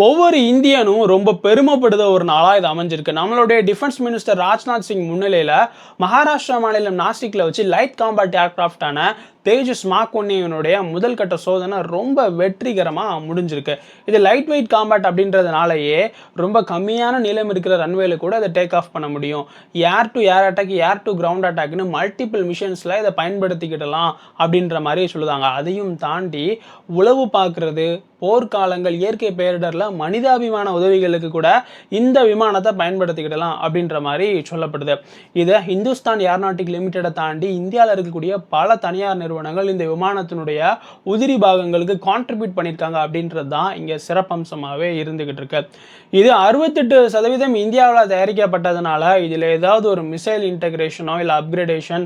ஒவ்வொரு இந்தியனும் ரொம்ப பெருமைப்படுத ஒரு நாளாக இது அமைஞ்சிருக்கு. நம்மளுடைய டிஃபென்ஸ் மினிஸ்டர் ராஜ்நாத் சிங் முன்னிலையில் மகாராஷ்டிரா மாநிலம் நாசிக்கில் வச்சு லைட் காம்பாட் ஏர்கிராஃப்டான தேஜஸ் மார்க் ஒன்னியனுடைய முதல் கட்ட சோதனை ரொம்ப வெற்றிகரமாக முடிஞ்சிருக்கு. இது லைட் வெயிட் காம்பாட் அப்படின்றதுனாலயே ரொம்ப கம்மியான நிலம் இருக்கிற ரன்வேல கூட அதை டேக் ஆஃப் பண்ண முடியும். Air to air attack air to ground அட்டாக்னு multiple மிஷன்ஸில் இதை பயன்படுத்திக்கிடலாம் அப்படின்ற மாதிரி சொல்லுதாங்க. அதையும் தாண்டி உளவு பார்க்குறது போர்க்காலங்கள் இயற்கை பேரிடரில் மனிதாபிமான உதவிகளுக்கு கூட இந்த விமானத்தை பயன்படுத்திக்கிடலாம் அப்படின்ற மாதிரி சொல்லப்படுது. இதை இந்துஸ்தான் ஏர்நாட்டிக் லிமிட்டடை தாண்டி இந்தியாவில் இருக்கக்கூடிய பல தனியார் நிறுவனங்கள் இந்த விமானத்தினுடைய உதிரி பாகங்களுக்கு கான்ட்ரிபியூட் பண்ணியிருக்காங்க அப்படின்றது தான் இங்கே சிறப்பம்சமாகவே இருந்துகிட்டு இருக்கு. இது அறுபத்தெட்டு சதவீதம் இந்தியாவில் தயாரிக்கப்பட்டதுனால இதில் ஏதாவது ஒரு மிசைல் இன்டகிரேஷனோ இல்லை அப்கிரேடேஷன்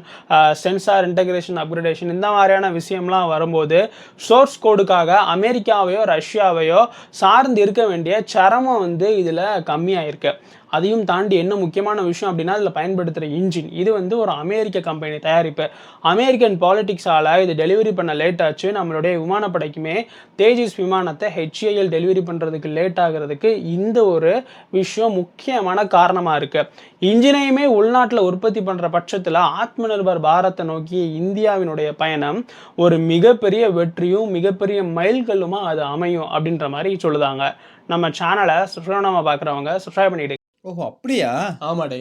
சென்சார் இன்டகிரேஷன் அப்கிரேடேஷன் இந்த மாதிரியான விஷயம்லாம் வரும்போது சோர்ஸ் கோடுக்காக அமெரிக்காவையோ ரஷ்யாவையோ சார்ந்து இருக்க வேண்டிய சரமம் வந்து இதில் கம்மியாயிருக்கு. அதையும் தாண்டி என்ன முக்கியமான விஷயம் அப்படின்னா அதில் பயன்படுத்துகிற இன்ஜின் இது வந்து ஒரு அமெரிக்க கம்பெனி தயாரிப்பு. அமெரிக்கன் பாலிட்டிக்ஸால் இது டெலிவரி பண்ண லேட் ஆச்சு. நம்மளுடைய விமானப்படைக்குமே தேஜஸ் விமானத்தை ஹெச்ஏஎல் டெலிவரி பண்ணுறதுக்கு லேட் ஆகிறதுக்கு இந்த ஒரு விஷயம் முக்கியமான காரணமாக இருக்குது இன்ஜினையுமே உள்நாட்டில் உற்பத்தி பண்ணுற பட்சத்தில் ஆத்ம நிர்பர் பாரத்தை நோக்கி இந்தியாவினுடைய பயணம் ஒரு மிகப்பெரிய வெற்றியும் மிகப்பெரிய மைல்கல்லுமா அது அமையும் அப்படின்ற மாதிரி சொல்லுதாங்க. நம்ம சேனலை சுற்றுலாமா பார்க்குறவங்க சப்ஸ்கிரைப் பண்ணிட்டு ஓஹோ அப்படியா? ஆமாடே.